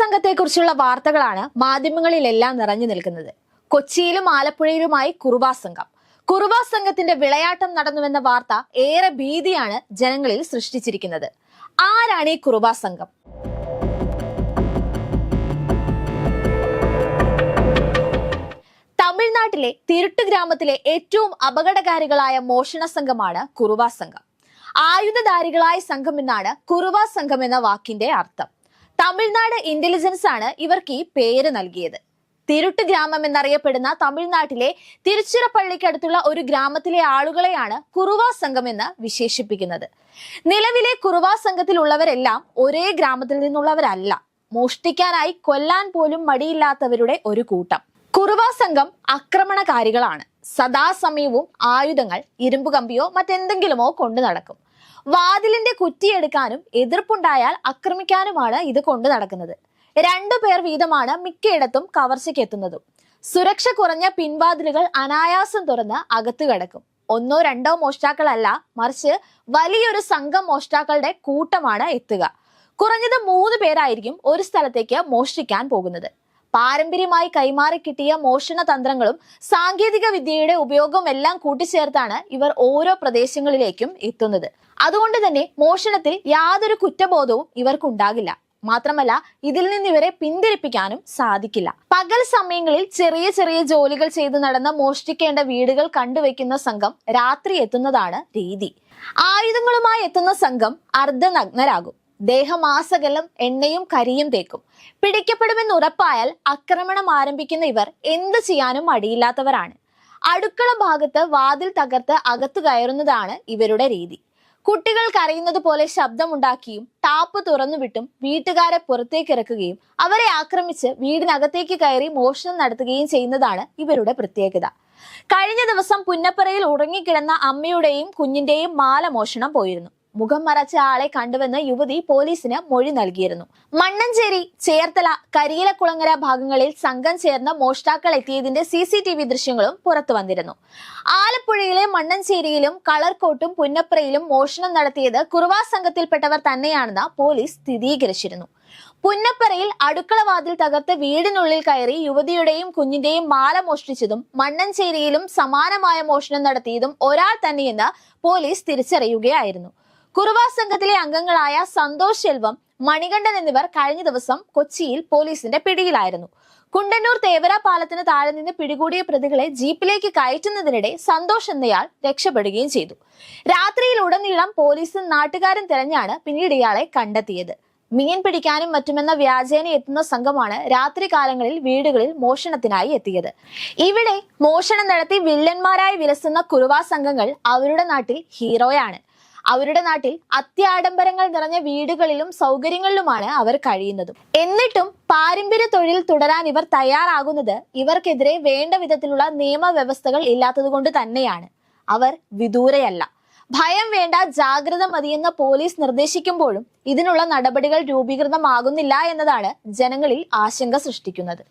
സംഘത്തെക്കുറിച്ചുള്ള വാർത്തകളാണ് മാധ്യമങ്ങളിലെല്ലാം നിറഞ്ഞു നിൽക്കുന്നത്. കൊച്ചിയിലും ആലപ്പുഴയിലുമായി കുറുവാ സംഘം. കുറുവാ സംഘത്തിന്റെ വിളയാട്ടം നടന്നുവെന്ന വാർത്ത ഏറെ ഭീതിയാണ് ജനങ്ങളിൽ സൃഷ്ടിച്ചിരിക്കുന്നത്. ആരാണ് ഈ കുറുവാ സംഘം? തമിഴ്നാട്ടിലെ തിരുട്ട് ഗ്രാമത്തിലെ ഏറ്റവും അപകടകാരികളായ മോഷണ സംഘമാണ് കുറുവാ സംഘം. ആയുധധാരികളായ സംഘം എന്നാണ് കുറുവാ സംഘം എന്ന വാക്കിന്റെ അർത്ഥം. തമിഴ്നാട് ഇന്റലിജൻസ് ആണ് ഇവർക്ക് ഈ പേര് നൽകിയത്. തിരുട്ട് ഗ്രാമം എന്നറിയപ്പെടുന്ന തമിഴ്നാട്ടിലെ തിരുച്ചിറപ്പള്ളിക്കടുത്തുള്ള ഒരു ഗ്രാമത്തിലെ ആളുകളെയാണ് കുറുവാ സംഘം എന്ന് വിശേഷിപ്പിക്കുന്നത്. നിലവിലെ കുറുവാ സംഘത്തിലുള്ളവരെല്ലാം ഒരേ ഗ്രാമത്തിൽ നിന്നുള്ളവരല്ല. മോഷ്ടിക്കാനായി കൊല്ലാൻ പോലും മടിയില്ലാത്തവരുടെ ഒരു കൂട്ടം. കുറുവാ സംഘം ആക്രമണകാരികളാണ്. സദാസമയവും ആയുധങ്ങൾ ഇരുമ്പ് കമ്പിയോ മറ്റെന്തെങ്കിലുമോ കൊണ്ടു നടക്കും. വാതിലിന്റെ കുറ്റിയെടുക്കാനും എതിർപ്പുണ്ടായാൽ ആക്രമിക്കാനുമാണ് ഇത് കൊണ്ടു നടക്കുന്നത്. രണ്ടു പേർ വീതമാണ് മിക്കയിടത്തും കവർച്ചയ്ക്ക് എത്തുന്നതും സുരക്ഷ കുറഞ്ഞ പിൻവാതിലുകൾ അനായാസം തുറന്ന് അകത്തു കിടക്കും. ഒന്നോ രണ്ടോ മോഷ്ടാക്കളല്ല മറിച്ച് വലിയൊരു സംഘം മോഷ്ടാക്കളുടെ കൂട്ടമാണ് എത്തുക. കുറഞ്ഞത് മൂന്ന് പേരായിരിക്കും ഒരു സ്ഥലത്തേക്ക് മോഷ്ടിക്കാൻ പോകുന്നത്. പാരമ്പര്യമായി കൈമാറി കിട്ടിയ മോഷണ തന്ത്രങ്ങളും സാങ്കേതിക വിദ്യയുടെ ഉപയോഗവും എല്ലാം കൂട്ടിച്ചേർത്താണ് ഇവർ ഓരോ പ്രദേശങ്ങളിലേക്കും എത്തുന്നത്. അതുകൊണ്ട് തന്നെ മോഷണത്തിൽ യാതൊരു കുറ്റബോധവും ഇവർക്കുണ്ടാകില്ല. മാത്രമല്ല ഇതിൽ നിന്ന് ഇവരെ പിന്തിരിപ്പിക്കാനും സാധിക്കില്ല. പകൽ സമയങ്ങളിൽ ചെറിയ ചെറിയ ജോലികൾ ചെയ്ത് നടന്ന മോഷ്ടിക്കേണ്ട വീടുകൾ കണ്ടുവെക്കുന്ന സംഘം രാത്രി എത്തുന്നതാണ് രീതി. ആയുധങ്ങളുമായി എത്തുന്ന സംഘം അർദ്ധനഗ്നരാകും. ദേഹമാസകലം എണ്ണയും കരിയും തേക്കും. പിടിക്കപ്പെടുമെന്ന് ഉറപ്പായാൽ ആക്രമണം ആരംഭിക്കുന്ന ഇവർ എന്ത് ചെയ്യാനും മടിയില്ലാത്തവരാണ്. അടുക്കള ഭാഗത്ത് വാതിൽ തകർത്ത് അകത്തു കയറുന്നതാണ് ഇവരുടെ രീതി. കുട്ടികൾ കരയുന്നത് പോലെ ശബ്ദമുണ്ടാക്കിയും ടാപ്പ് തുറന്നുവിട്ടും വീട്ടുകാരെ പുറത്തേക്ക് ഇറക്കുകയും അവരെ ആക്രമിച്ച് വീടിനകത്തേക്ക് കയറി മോഷണം നടത്തുകയും ചെയ്യുന്നതാണ് ഇവരുടെ പ്രത്യേകത. കഴിഞ്ഞ ദിവസം പുന്നപ്പറയിൽ ഉറങ്ങിക്കിടന്ന അമ്മയുടെയും കുഞ്ഞിന്റെയും മാല മോഷണം പോയിരുന്നു. മുഖം മറച്ച ആളെ കണ്ടുവെന്ന് യുവതി പോലീസിന് മൊഴി നൽകിയിരുന്നു. മണ്ണഞ്ചേരി ചേർത്തല കരിയിലക്കുളങ്ങര ഭാഗങ്ങളിൽ സംഘം ചേർന്ന് മോഷ്ടാക്കൾ എത്തിയതിന്റെ സി സി ടി വി ദൃശ്യങ്ങളും പുറത്തു വന്നിരുന്നു. ആലപ്പുഴയിലെ മണ്ണഞ്ചേരിയിലും കളർകോട്ടും പുന്നപ്രയിലും മോഷണം നടത്തിയത് കുറുവാ സംഘത്തിൽപ്പെട്ടവർ തന്നെയാണെന്ന് പോലീസ് സ്ഥിരീകരിച്ചിരുന്നു. പുന്നപ്പറയിൽ അടുക്കളവാതിൽ തകർത്ത് വീടിനുള്ളിൽ കയറി യുവതിയുടെയും കുഞ്ഞിന്റെയും മാല മോഷ്ടിച്ചതും മണ്ണഞ്ചേരിയിലും സമാനമായ മോഷണം നടത്തിയതും ഒരാൾ തന്നെയെന്ന് പോലീസ് തിരിച്ചറിയുകയായിരുന്നു. കുറുവാ സംഘത്തിലെ അംഗങ്ങളായ സന്തോഷ് ശെൽവം മണികണ്ഠൻ എന്നിവർ കഴിഞ്ഞ ദിവസം കൊച്ചിയിൽ പോലീസിന്റെ പിടിയിലായിരുന്നു. കുണ്ടന്നൂർ തേവര പാലത്തിന് താഴെ നിന്ന് പിടികൂടിയ പ്രതികളെ ജീപ്പിലേക്ക് കയറ്റുന്നതിനിടെ സന്തോഷ് എന്നയാൾ രക്ഷപ്പെടുകയും ചെയ്തു. രാത്രിയിൽ ഉടനീളം പോലീസും നാട്ടുകാരൻ തിരഞ്ഞാണ് പിന്നീട് ഇയാളെ കണ്ടെത്തിയത്. മീൻ പിടിക്കാനും മറ്റുമെന്ന വ്യാജേന എത്തുന്ന സംഘമാണ് രാത്രി കാലങ്ങളിൽ വീടുകളിൽ മോഷണത്തിനായി എത്തിയത്. ഇവിടെ മോഷണം നടത്തി വില്ലന്മാരായി വിലസുന്ന കുറുവാ സംഘങ്ങൾ അവരുടെ നാട്ടിൽ ഹീറോയാണ്. അവരുടെ നാട്ടിൽ അത്യാഡംബരങ്ങൾ നിറഞ്ഞ വീടുകളിലും സൗകര്യങ്ങളിലുമാണ് അവർ കഴിയുന്നത്. എന്നിട്ടും പാരമ്പര്യ തൊഴിൽ തുടരാൻ ഇവർ തയ്യാറാകുന്നത് ഇവർക്കെതിരെ വേണ്ട വിധത്തിലുള്ള നിയമവ്യവസ്ഥകൾ ഇല്ലാത്തതുകൊണ്ട് തന്നെയാണ്. അവർ വിദൂരയല്ല. ഭയം വേണ്ട ജാഗ്രത മതിയെന്ന പോലീസ് നിർദ്ദേശിക്കുമ്പോഴും ഇതിനുള്ള നടപടികൾ രൂപീകൃതമാകുന്നില്ല എന്നതാണ് ജനങ്ങളിൽ ആശങ്ക സൃഷ്ടിക്കുന്നത്.